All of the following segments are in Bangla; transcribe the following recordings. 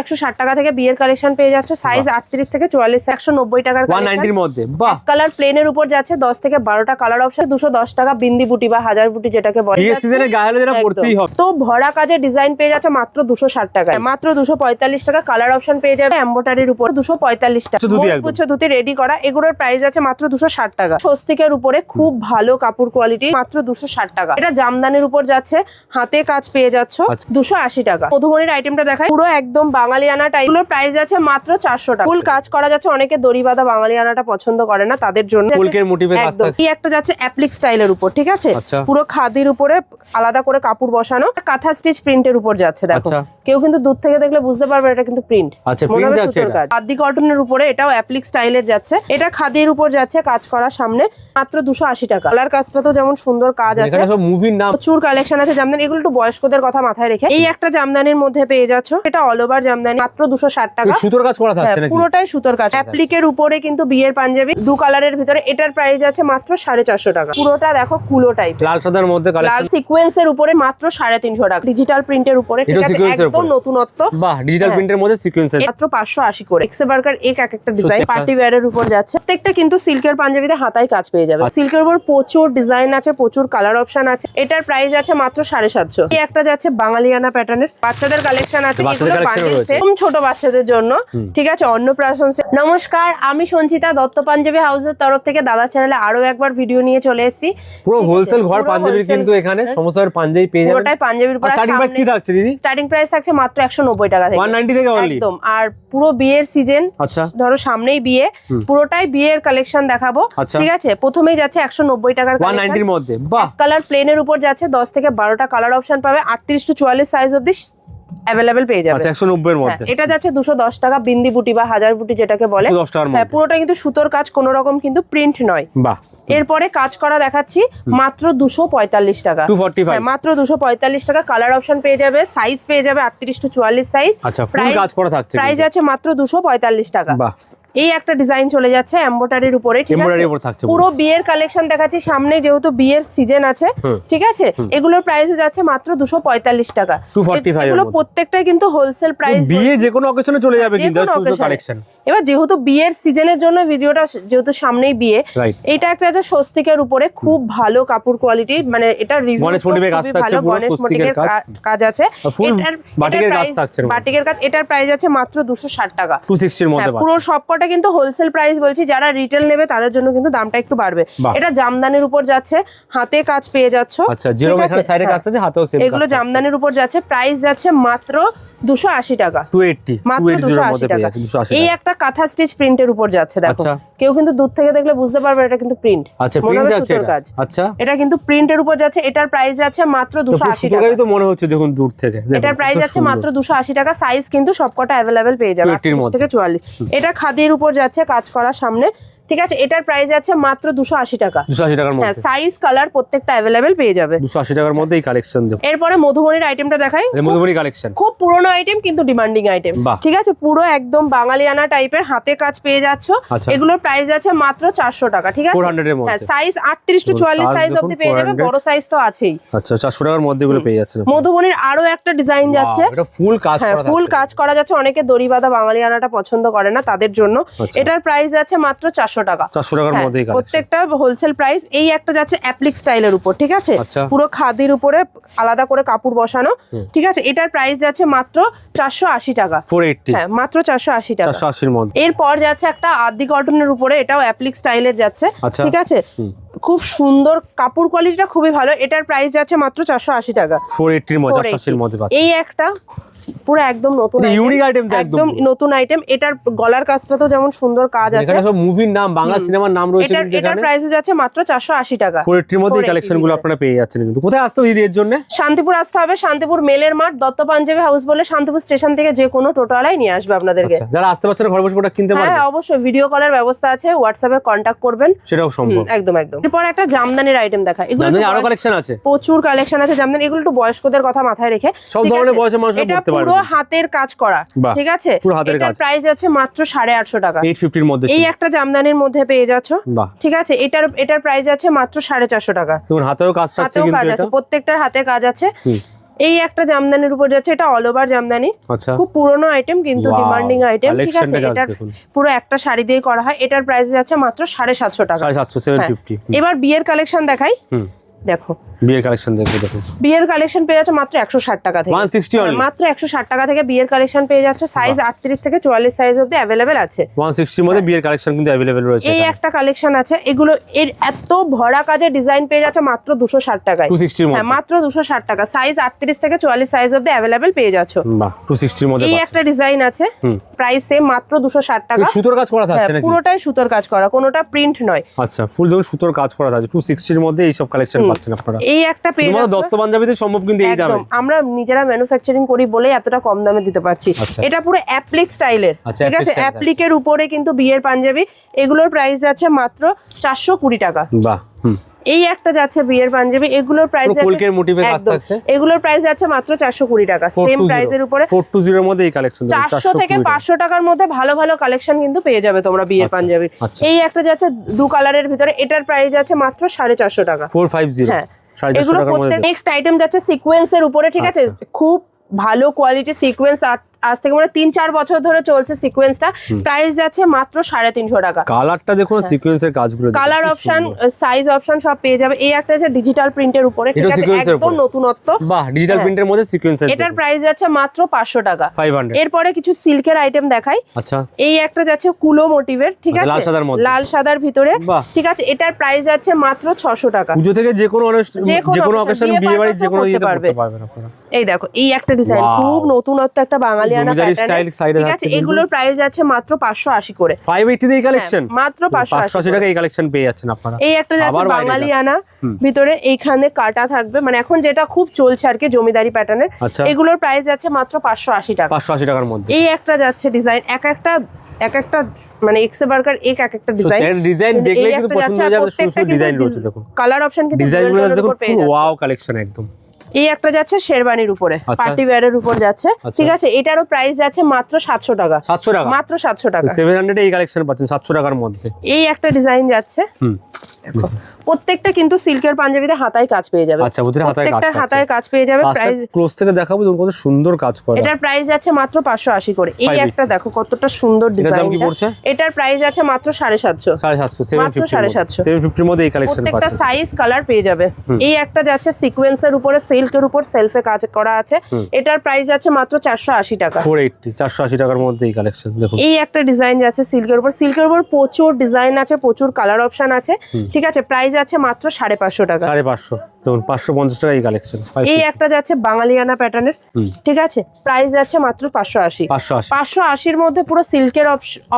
একশো ষাট টাকা থেকে বিয়ের কালেকশন পেয়ে যাচ্ছে। সাইজ আটত্রিশ থেকে চুয়াল্লিশ একশো নব্বই টাকার মধ্যে কালার প্লেনের উপর যাচ্ছে দশ থেকে বারোটা কালার অপশন দুশো দশ টাকা বিন্দি বুটি বা হাজার বুটি যেটাকে বলে। তো ভরা কাজে ডিজাইন পেয়ে যাচ্ছে মাত্র দুশো ষাট টাকা মাত্র দুশো পঁয়তাল্লিশ টাকা কালার অপশন পেয়ে যাবে এম্বোটারির উপর দুশো পঁয়তাল্লিশ টাকা। আচ্ছা, ধুতি গুচ্ছ ধুতি রেডি করা এগুলোর প্রাইস আছে মাত্র দুশো ষাট টাকা। স্বস্তিকের উপরে খুব ভালো কাপড় কোয়ালিটি মাত্র দুশো ষাট টাকা। এটা জামদানির উপর যাচ্ছে হাতে কাজ পেয়ে যাচ্ছ আচ্ছা। দুশো আশি টাকা। মধুমণির আইটেমটা দেখায় পুরো একদম বাঙালিয়ানা টাইপ এগুলোর প্রাইস আছে মাত্র চারশো টাকা। ফুল কাজ করা যাচ্ছে অনেকে দড়ি বাঁধা বাঙালিয়ানাটা পছন্দ করে না তাদের জন্য। কি একটা যাচ্ছে অ্যাপ্লিক স্টাইলের উপর ঠিক আছে? আচ্ছা। পুরো খাদির উপরে আলাদা করে কাপড় বসানো। কাঁথা স্টিচ প্রিন্টের উপর যাচ্ছে দেখো। আচ্ছা। কেউ কিন্তু দূর থেকে দেখলে বুঝতে পারবে এটা কিন্তু প্রিন্ট আচ্ছা। খাদি কটনের উপরে এটাও অ্যাপ্লিক স্টাইলের যাচ্ছে। এটা খাদির উপর যাচ্ছে কাজ করার সামনে। মাত্র দুশো আশি টাকা। কালার কাজটা তো যেমন সুন্দর কাজ আছে এখানে সব মুভির নাম প্রচুর কালেকশন আছে। জামদানি এগুলো একটু বয়স্কদের কথা মাথায় রেখে। এই একটা জামদানির মধ্যে পেয়ে যাচ্ছ এটা অল ওভার জামদানি মাত্র দুশো ষাট টাকা। সুতোর কাজ করা হ্যাঁ, থাকছে পুরোটাই সুতোর কাজ। অ্যাপ্লিকের উপরে কিন্তু বিয়ের পাঞ্জাবি দু কালারের ভিতরে। এটার প্রাইস আছে মাত্র সাড়ে চারশো টাকা। পুরোটা দেখো কুলো টাইপ লাল সাদার মধ্যে লাল কালেকশন সিকোয়েন্সের উপরে মাত্র সাড়ে তিনশো টাকা। ডিজিটাল প্রিন্টের উপরে। ঠিক আছে একদম নতুনত্ব। বাহ ডিজিটাল হ্যাঁ। প্রিন্টের মধ্যে সিকোয়েন্সের মাত্র পাঁচশো আশি করে। এক্সে বার্কার এক এক একটা ডিজাইন আচ্ছা। পার্টি ওয়্যারের উপর যাচ্ছে। প্রত্যেকটা কিন্তু সিল্কের পাঞ্জাবিতে হাতায় কাজ পেয়ে যাবে। আচ্ছা। সিল্কের উপর প্রচুর ডিজাইন আছে প্রচুর কালার অপশন আছে। এটার প্রাইস আছে মাত্র সাড়ে সাতশো। একটা যাচ্ছে বাঙালিয়ানা প্যাটার্নের বাচ্চাদের কালেকশন আছে ছোট বাচ্চাদের জন্য। ঠিক আছে অন্নপ্রাশন set। নমস্কার আমি সঞ্চিতা দত্ত পাঞ্জাবি হাউসের তরফ থেকে দাদা চ্যানেলে আরও একবার ভিডিও নিয়ে চলে এসেছি। পুরো হোলসেল ঘর পাঞ্জাবির কিন্তু এখানে সমস্ত পাঞ্জাবি পেয়ে যাবেন। পুরোটাই পাঞ্জাবির উপর স্টার্টিং প্রাইস কি থাকছে দিদি? স্টার্টিং প্রাইস থাকছে মাত্র একশো নব্বই টাকা থেকে। 190 থেকে অনলি একদম। আর পুরো বিয়ের সিজন আচ্ছা। ধরো সামনেই বিয়ে পুরোটাই বিয়ের কালেকশন দেখাবো। আচ্ছা। ঠিক আছে প্রথমেই যাচ্ছে একশো নব্বই টাকার এর মধ্যে। কালার প্লেনের উপর যাচ্ছে দশ থেকে বারোটা কালার অপশন পাবে আটত্রিশ টু চুয়াল্লিশ সাইজ অব্দি অ্যাভেলেবেল পেয়ে যাবে। আচ্ছা 190 হ্যাঁ, মধ্যে। এটা যাচ্ছে দুশো দশ টাকা বিন্দি বুটি বা হাজার বুটি যেটাকে বলে। 110 টাকার হ্যাঁ পুরোটা কিন্তু সুতোর কাজ কোনো রকম কিন্তু প্রিন্ট নয়। বাহ। এরপরে কাজ করা দেখাচ্ছি মাত্র দুশো পঁয়তাল্লিশ টাকা। 245 হ্যাঁ, মাত্র দুশো পঁয়তাল্লিশ টাকা কালার অপশন পেয়ে যাবে সাইজ পেয়ে যাবে আটত্রিশ টু চুয়াল্লিশ সাইজ আচ্ছা প্রাইস আছে মাত্র দুশো পঁয়তাল্লিশ টাকা। এই একটা ডিজাইন চলে যাচ্ছে এম্বোটারির উপরে উপর থাকছে পুরো বিয়ের কালেকশন দেখাচ্ছি সামনে যেহেতু বিয়ের সিজন আছে ঠিক আছে? এগুলোর প্রাইস যাচ্ছে মাত্র দুশো পঁয়তাল্লিশ টাকা। 245 এগুলো প্রত্যেকটাই কিন্তু হোলসেল প্রাইস বিয়ে যে কোনো অকেশনে চলে যাবে কিন্তু কালেকশন এবার যেহেতু বিয়ের সিজনের জন্য ভিডিওটা যেহেতু সামনেই বিয়ে এটা একটা আছে স্বস্তিকের উপরে খুব ভালো কাপড় কোয়ালিটি মানে এটা রিভিউ মোটিভের কাজ গণেশ স্বস্তিকের কাজ। আছে। এটার বাটিকের কাজ থাকছে বাটিকের কাজ এটার প্রাইস আছে মাত্র দুশো ষাট টাকা। 260 এর মধ্যে হ্যাঁ, পুরো সবকটা কিন্তু হোলসেল প্রাইস বলছি যারা রিটেল নেবে তাদের জন্য কিন্তু দামটা একটু বাড়বে। এটা জামদানির উপর যাচ্ছে হাতে কাজ পেয়ে যাচ্ছ। আচ্ছা হ্যাঁ। এগুলো জামদানির উপর যাচ্ছে প্রাইস যাচ্ছে মাত্র দুশো আশি টাকা। 280 মাত্র 280 দুশো আশি টাকা। 280 এই একটা কাঁথা স্টিচ প্রিন্টের উপর যাচ্ছে দেখো। আচ্ছা। কেউ কিন্তু দূর থেকে দেখলে বুঝতে পারবে এটা কিন্তু প্রিন্ট। আচ্ছা যাচ্ছে এটা? কাজ। আচ্ছা। এটা কিন্তু প্রিন্টের উপর যাচ্ছে এটার প্রাইস যাচ্ছে মাত্র দুশো আশি টাকা। তো মনে হচ্ছে দেখুন দূর থেকে। এটার প্রাইস সুন্দর। মাত্র দুশো আশি টাকা সাইজ কিন্তু সবকটা অ্যাভেলেবেল পেয়ে যাবে 280 এর 38 মধ্যে। থেকে চুয়াল্লিশ। এটা খাদির উপর যাচ্ছে কাজ করার সামনে। ঠিক আছে? এটার প্রাইস আছে মাত্র দুশো আশি টাকা। 280 টাকার হ্যাঁ মধ্যে। সাইজ কালার প্রত্যেকটা অ্যাভেলেবেল পেয়ে যাবে। 280 টাকার মধ্যে এই কালেকশন এরপরে মধুমণির আইটেমটা দেখাই। মধুবনী কালেকশন খুব পুরোনো আইটেম কিন্তু ডিমান্ডিং আইটেম ঠিক আছে? পুরো একদম বাঙালিয়ানা টাইপের হাতে কাজ পেয়ে যাচ্ছ। আচ্ছা। এগুলোর প্রাইস আছে মাত্র চারশো টাকা ঠিক আছে? 400 এর মধ্যে। হ্যাঁ সাইজ আটত্রিশ টু চুয়াল্লিশ সাইজ অব্দি পেয়ে যাবে বড় সাইজ তো আছেই। আচ্ছা 400 টাকার মধ্যে এগুলো পেয়ে যাচ্ছে। মধুবনির আরও একটা ডিজাইন যাচ্ছে। ফুল কাজ হ্যাঁ ফুল কাজ করা যাচ্ছে। অনেকে দড়ি বাঁধা বাঙালিয়ানাটা পছন্দ করে না তাদের জন্য। আচ্ছা। এটার প্রাইস আছে মাত্র চারশো টাকা। 400 টাকার হ্যাঁ, কালেকশন। প্রত্যেকটা হোলসেল প্রাইস এই একটা যাচ্ছে অ্যাপ্লিক স্টাইলের উপর ঠিক আছে? আচ্ছা। পুরো খাদির উপরে আলাদা করে কাপড় বসানো ঠিক আছে? এটার প্রাইস যাচ্ছে মাত্র চারশো আশি টাকা। 480 হ্যাঁ মাত্র চারশো আশি টাকা। 480 এর মধ্যে। এরপর যাচ্ছে একটা আদি কটনের উপরে এটাও অ্যাপ্লিক স্টাইলের যাচ্ছে আচ্ছা। ঠিক আছে? খুব সুন্দর কাপড় কোয়ালিটিটা খুবই ভালো এটার প্রাইস যাচ্ছে মাত্র চারশো আশি টাকা। 480 এর মধ্যে 480 480 এর মধ্যে পাচ্ছেন এই একটা পুরো একদম নতুন item তো একদম নতুন আইটেম এটার গলার কাজটা তো যেমন সুন্দর কাজ আছে। এখানে সব মুভির নাম বাংলা সিনেমার নাম রয়েছে এটার এটার প্রাইস যাচ্ছে মাত্র চারশো আশি টাকা। 480 মধ্যে কালেকশনগুলো আপনারা পেয়ে যাচ্ছেন কিন্তু। কোথায় আসতে হবে এর জন্য? শান্তিপুর আসতে হবে। শান্তিপুর মেলের মাঠ দত্ত পাঞ্জাবি হাউস বলে শান্তিপুর স্টেশন থেকে যে কোনো টোটোওয়ালাই নিয়ে আসবে আপনাদেরকে। আচ্ছা যারা আসতে পারছেন ঘরে বসে প্রোডাক্ট কিনতে পারবেন হ্যাঁ অবশ্যই ভিডিও কলের ব্যবস্থা আছে হোয়াটসঅ্যাপে কন্ট্যাক্ট করবেন। সেটাও সম্ভব। একদম একদম। এরপর একটা জামদানির আইটেম দেখা। এগুলো আরও কালেকশন আছে। প্রচুর কালেকশন আছে। জামদানি এগুলো একটু বয়স্কদের কথা মাথায় রেখে। সব ধরনের বয়সের মানুষরা এটা পড়তে পারবে। হাতের কাজ করা ঠিক আছে? এটার। প্রাইস আছে মাত্র সাড়ে আটশো টাকা। 850 এর মধ্যে এই একটা জামদানির মধ্যে পেয়ে যাচ্ছ ঠিক আছে? এটার এটার প্রাইস আছে মাত্র সাড়ে চারশো টাকা। হাতেও কাজ থাকছে হাতেও কাজ আছে প্রত্যেকটার হাতে কাজ আছে। এই একটা জামদানির উপর যাচ্ছে এটা অল ওভার জামদানি। আচ্ছা। খুব পুরনো আইটেম কিন্তু ডিমান্ডিং আইটেম ঠিক আছে? এটার পুরো একটা শাড়ি দিয়ে করা হয় এটার প্রাইস যাচ্ছে মাত্র সাড়ে সাতশো টাকা। হ্যাঁ। এবার বিয়ের কালেকশন দেখাই। দেখো। বিয়ের কালেকশন দেখব দেখুন বিয়ের কালেকশন পেয়ে যাচ্ছে মাত্র একশো ষাট টাকা থেকে। ওয়ান সিক্সটি হ্যাঁ, অনলি মাত্র একশো ষাট টাকা থেকে বিয়ের কালেকশন পেয়ে যাচ্ছে। সাইজ আটত্রিশ থেকে চুয়াল্লিশ সাইজ অব্দি অ্যাভেলেবেল আছে। ওয়ান সিক্সটির মধ্যে বিয়ের কালেকশন কিন্তু অ্যাভেলেবেল রয়েছে এই একটা কালেকশন আছে। এগুলো এর এত ভরা কাজের ডিজাইন পেয়ে যাচ্ছে মাত্র দুশো ষাট টাকায়। টু সিক্সটির হ্যাঁ মধ্যে মাত্র দুশো ষাট টাকা। সাইজ আটত্রিশ থেকে চুয়াল্লিশ সাইজ অব্দি অ্যাভেলেবেল পেয়ে যাচ্ছ। বাহ টু সিক্সটির মধ্যে এই একটা ডিজাইন আছে। প্রাইস সেম মাত্র দুশো ষাট টাকা। সুতোর কাজ করা হ্যাঁ, থাকছে নাকি? পুরোটাই সুতোর কাজ করা কোনোটা প্রিন্ট নয়। আচ্ছা ফুল ধরুন সুতোর কাজ করা থাকছে। টু সিক্সটির মধ্যে এইসব কালেকশন পাচ্ছেন আপনারা। এই একটা পেয়ে দত্ত পাঞ্জাবিতে সম্ভব কিন্তু এই দামে। আমরা নিজেরা ম্যানুফ্যাকচারিং করি বলেই এতটা কম দামে দিতে পারছি। আচ্ছা। এটা পুরো অ্যাপ্লিক স্টাইলের আচ্ছা, ঠিক আছে? অ্যাপ্লিকের উপরে কিন্তু বিয়ের পাঞ্জাবি। এগুলোর প্রাইস আছে মাত্র চারশো কুড়ি টাকা। বাহ হুম। এই একটা যাচ্ছে বিয়ের পাঞ্জাবি এগুলোর প্রাইস কলকের এ কাজ থাকছে। এগুলোর প্রাইস আছে মাত্র চারশো কুড়ি টাকা। সেম প্রাইসের উপরে ফোর টু জিরোর মধ্যে এই কালেকশন চারশো থেকে পাঁচশো টাকার মধ্যে ভালো ভালো কালেকশন কিন্তু পেয়ে যাবে তোমরা বিয়ের পাঞ্জাবি। আচ্ছা। এই একটা যাচ্ছে দু কালারের ভিতরে এটার প্রাইস আছে মাত্র সাড়ে চারশো টাকা। ফোর ফাইভ জিরো হ্যাঁ। সাড়ে চারশো এগুলো প্রত্যেক নেক্সট আইটেম যাচ্ছে সিকোয়েন্সের উপরে ঠিক আছে? আচ্ছা। খুব ভালো কোয়ালিটি সিকোয়েন্স আজ থেকে মানে তিন চার বছর ধরে চলছে সিকোয়েন্সটা প্রাইস যাচ্ছে মাত্র সাড়ে তিনশো টাকা। কালারটা দেখুন সিকোয়েন্সের কাজগুলো কালার অপশন সাইজ অপশন সব পেয়ে যাবে। এই একটা আছে ডিজিটাল প্রিন্টের উপরে ঠিক আছে একদম নতুনত্ব। বাহ ডিজিটাল হ্যাঁ। প্রিন্টের মধ্যে সিকোয়েন্সের এটার প্রাইস যাচ্ছে মাত্র পাঁচশো টাকা। এরপরে কিছু সিল্কের আইটেম দেখাই। আচ্ছা। এই একটা যাচ্ছে কুলো মোটিভের ঠিক আচ্ছা, আছে? লাল সাদার মধ্যে। লাল সাদার ভিতরে ঠিক আছে? এটার প্রাইস যাচ্ছে মাত্র ছশো টাকা। পুজো থেকে যে কোনো যে কোনো অকেশন বিয়ে বাড়ির যে কোনো ইয়েতে পারবে। এই দেখো এই একটা ডিজাইন খুব নতুনত্ব একটা বাঙালিয়ানা জমিদারি প্যাটার্ন ঠিক আছে এগুলোর প্রাইস আছে মাত্র পাঁচশো আশি করে। ফাইভ এইটিতে এই কালেকশন হ্যাঁ, মাত্র পাঁচশো পাঁচশো আশি টাকা এই কালেকশন পেয়ে যাচ্ছেন আপনারা। এই একটা যাচ্ছে বাইরে বাঙালিয়ানা ভিতরে এইখানে কাটা থাকবে। মানে এখন যেটা খুব চলছে আর কি জমিদারি প্যাটার্নের আচ্ছা। এগুলোর প্রাইস যাচ্ছে মাত্র পাঁচশো আশি টাকা। পাঁচশো আশি টাকার মধ্যে। এই একটা যাচ্ছে ডিজাইন এক একটা এক একটা মানে এক্সে বার্কার এক এক একটা ডিজাইন ডিজাইন দেখলে কিন্তু পছন্দ হয়ে যাবে সুন্দর ডিজাইন রয়েছে দেখুন কালার অপশন কিন্তু ডিজাইন dual গুলো tone এর দেখুন উপর পেয়ে ফুল যাচ্ছ। ওয়াও কালেকশন একদম। এই একটা যাচ্ছে শেরবানির উপরে আচ্ছা। পার্টি ওয়্যারের উপর যাচ্ছে। আচ্ছা। ঠিক আছে এটারও প্রাইস যাচ্ছে মাত্র সাতশো টাকা। সাতশো টাকা? মাত্র সাতশো টাকা। সেভেন হান্ড্রেড এই কালেকশন পাচ্ছেন সাতশো টাকার মধ্যে। এই একটা ডিজাইন যাচ্ছে। হুম। দেখো। প্রত্যেকটা কিন্তু সিল্কের পাঞ্জাবিতে হাতায় কাজ পেয়ে যাবে। আচ্ছা ওদের হাতায় কাজ প্রত্যেকটা হাতায় কাজ পেয়ে যাবে প্রাইস ক্লোজ থেকে দেখাবো দেখুন কত সুন্দর কাজ করা। এটার প্রাইস আছে মাত্র পাঁচশো আশি করে। এই একটা দেখো কতটা সুন্দর ডিজাইন এটার প্রাইস আছে মাত্র সাড়ে সাতশো। সাড়ে সাতশো সেভেন মাত্র ফিফটি সাড়ে সাতশো। সেভেন ফিফটির মধ্যে এই কালেকশন প্রত্যেকটা সাইজ কালার পেয়ে যাবে। এই একটা যাচ্ছে সিকোয়েন্সের উপরে সিল্কের উপর সেলফে কাজ করা আছে। এটার প্রাইস আছে মাত্র চারশো আশি টাকা। ফোর এইটটি চারশো আশি টাকার মধ্যে এই কালেকশন দেখুন। এই একটা ডিজাইন যাচ্ছে সিল্কের উপর। সিল্কের উপর প্রচুর ডিজাইন আছে প্রচুর কালার অপশন আছে। ঠিক আছে প্রাইস আছে মাত্র সাড়ে পাঁচশো টাকা। সাড়ে পাঁচশো। দেখুন পাঁচশো পঞ্চাশ টাকা এই কালেকশন এই একটা যাচ্ছে বাঙালিয়ানা প্যাটার্নের। ঠিক আছে? প্রাইস যাচ্ছে মাত্র পাঁচশো আশি। পাঁচশো আশি। পাঁচশো আশির মধ্যে পুরো সিল্কের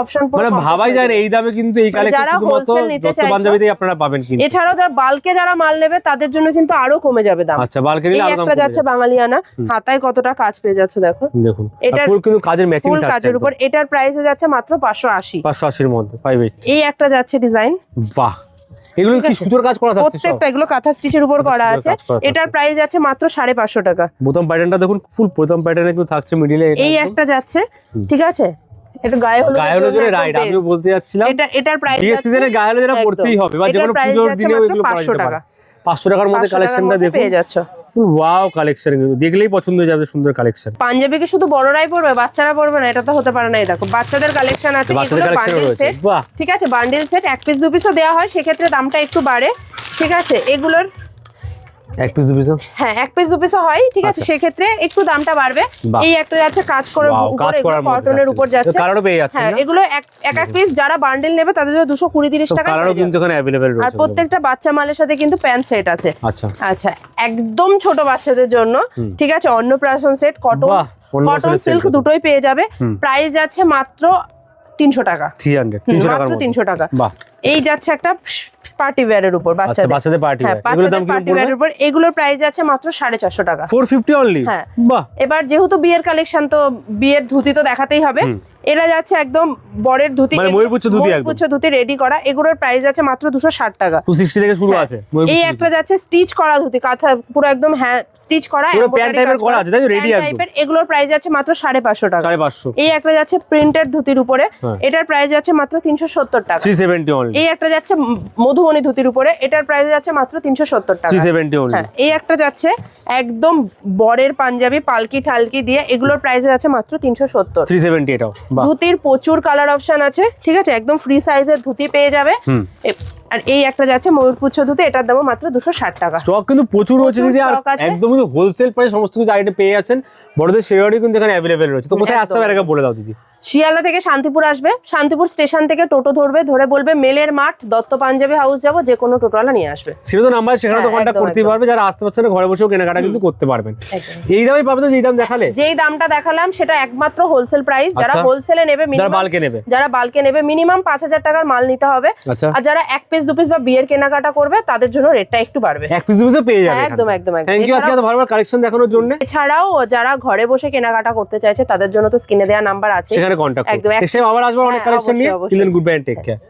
অপশন মানে ভাবাই যায় এই দামে কিন্তু এই কালেকশন যারা wholesale নিতে পাঞ্জাবিতেই আপনারা পাবেন কিন্তু। এছাড়াও যারা বালকে যারা মাল নেবে তাদের জন্য কিন্তু আরও কমে যাবে দাম। আচ্ছা বালকে নিলে আরও একটা যাচ্ছে বাঙালিয়ানা হাতায় কতটা কাজ পেয়ে যাচ্ছে দেখো। দেখুন এটার পুরো কিন্তু কাজের ম্যাচিং ফুল কাজের উপর এটার প্রাইস যাচ্ছে মাত্র পাঁচশো আশি। পাঁচশো আশির মধ্যে এইট এই একটা যাচ্ছে ডিজাইন বাহ এগুলো কি সুতোর কাজ করা থাকছে প্রত্যেকটা এগুলো কাঁথা স্টিচের উপর করা আছে। এটার প্রাইস আছে মাত্র সাড়ে পাঁচশো টাকা। বোতাম প্যাটার্নটা দেখুন ফুল প্রথম প্যাটার্নে কিন্তু থাকছে মিডিলে এই একটা যাচ্ছে ঠিক আছে? এটা গায়ে হলো রাইট বলতে যাচ্ছিলাম। এটা এটার প্রাইস বিয়ের সিজনে গায়ে হলো যেটা পড়তেই হবে বা যে কোনো পুজোর দিনেও এগুলো পরা যেতে পারে। পাঁচশো টাকার মধ্যে কালেকশনটা দেখুন। পেয়ে যাচ্ছ। ওয়াও কালেকশন কিন্তু। দেখলেই পছন্দ হয়ে যাবে সুন্দর কালেকশন পাঞ্জাবি কি শুধু বড়রাই পরবে বাচ্চারা পরবে না এটা তো হতে পারে না দেখো। বাচ্চাদের কালেকশন আছে ঠিক আছে বান্ডিল সেট এক পিস দু পিসও দেওয়া হয় সেক্ষেত্রে দামটা একটু বাড়ে। ঠিক আছে এগুলোর এক পিস দু পিস হ্যাঁ এক পিস দু পিসও হয় ঠিক আছে? আচ্ছা। সেক্ষেত্রে একটু দামটা বাড়বে। এই একটা যাচ্ছে কাজ করে কাজ করার কটনের উপর যাচ্ছে। কালারও পেয়ে যাচ্ছে হ্যাঁ এগুলো এক এক পিস যারা বান্ডিল নেবে তাদের জন্য টাকা কালারও কিন্তু এখানে অ্যাভেলেবেল আর প্রত্যেকটা বাচ্চা মালের সাথে কিন্তু প্যান্ট সেট আছে। আচ্ছা। আচ্ছা একদম ছোট বাচ্চাদের জন্য ঠিক আছে? Annaprashan set cotton cotton silk দুটোই পেয়ে যাবে। প্রাইস যাচ্ছে মাত্র তিনশো টাকা। তিনশো টাকা। বাহ। এই যাচ্ছে একটা পার্টি ওয়্যারের উপর আচ্ছা বাচ্চাদের বাচ্চাদের পার্টি কি পার্টি ওয়্যারের উপর এগুলোর প্রাইস আছে মাত্র সাড়ে চারশো টাকা। ফোর ফিফটি অনলি হ্যাঁ। বাহ। এবার যেহেতু বিয়ের কালেকশন তো বিয়ের ধুতি তো দেখাতেই হবে। এরা যাচ্ছে একদম বরের ধুতি মানে ময়ূরপুচ্ছ ধুতি একদম। ময়ূরপুচ্ছ ধুতি রেডি করা। এগুলোর প্রাইস আছে মাত্র দুশো ষাট টাকা। টু সিক্সটি থেকে শুরু হ্যাঁ। আছে এই একটা যাচ্ছে স্টিচ করা ধুতি কাঁথা পুরো একদম হ্যাঁ স্টিচ করা পুরো প্যান্ট টাইপের করা আছে তাই রেডি একদম। টাইপের এগুলোর প্রাইস আছে মাত্র সাড়ে পাঁচশো টাকা। সাড়ে পাঁচশো। এই একটা যাচ্ছে প্রিন্টেড ধুতির উপরে। হ্যাঁ। এটার প্রাইস আছে মাত্র তিনশো সত্তর টাকা। থ্রি সেভেন্টি অনলি এই একটা যাচ্ছে মধুমণি ধুতির উপরে এটার প্রাইস যাচ্ছে মাত্র তিনশো সত্তর টাকা। হ্যাঁ এই একটা যাচ্ছে একদম বরের পাঞ্জাবি পালকি ঠালকি দিয়ে এগুলোর প্রাইস যাচ্ছে মাত্র তিনশো সত্তর। ধুতির প্রচুর কালার অপশন আছে ঠিক আছে? একদম ফ্রি সাইজের ধুতি পেয়ে যাবে। আর এই একটা যাচ্ছে ময়ূরপুচ্ছ এটার দাম মাত্র দুশো ষাট টাকা। স্টক কিন্তু প্রচুর রয়েছে দিদি আর stock একদম কিন্তু হোলসেল প্রাইস সমস্ত কিছু আইটেম পেয়ে যাচ্ছেন। বড়দের শেরওয়ারি কিন্তু এখানে অ্যাভেলেবেল রয়েছে। তো কোথায় আসতে হবে বলে দাও দিদি। শিয়ালদা থেকে শান্তিপুর আসবে। শান্তিপুর স্টেশন থেকে টোটো ধরবে ধরে বলবে মেলের মাঠ দত্ত পাঞ্জাবি হাউস যাব যে কোনো টোটোওয়ালা নিয়ে আসবে। সেটা তো নাম্বার সেখানে তো কন্ট্যাক্ট একদম। পারবে। যারা আসতে পারছে না ঘরে বসেও কেনাকাটা কিন্তু করতে পারবেন। এই দামে পাবে তো যেই দাম দেখালে? যেই দামটা দেখালাম সেটা একমাত্র হোলসেল প্রাইস যারা আচ্ছা। হোলসেলে নেবে যারা বালকে নেবে। যারা বালকে নেবে মিনিমাম পাঁচ হাজার টাকার মাল নিতে হবে। আচ্ছা। আর যারা এক পিস দু পিস বা বিয়ের কেনাকাটা করবে তাদের জন্য রেটটা একটু বাড়বে। এক পিস পিসে পেয়ে যাবে হ্যাঁ, একদম, একদম। থ্যাংক ইউ আজকে এত ভালো ভালো কালেকশন দেখানোর জন্য। এছাড়াও যারা ঘরে বসে কেনাকাটা করতে চাইছে তাদের জন্য তো স্ক্রিনে দেওয়া নাম্বার আছে। সেখানে কন্টাক্ট একদম, নেক্সট টাইম আবার আসব অনেক হ্যাঁ, কালেকশন নিয়ে। অবশ্যই, till goodbye take care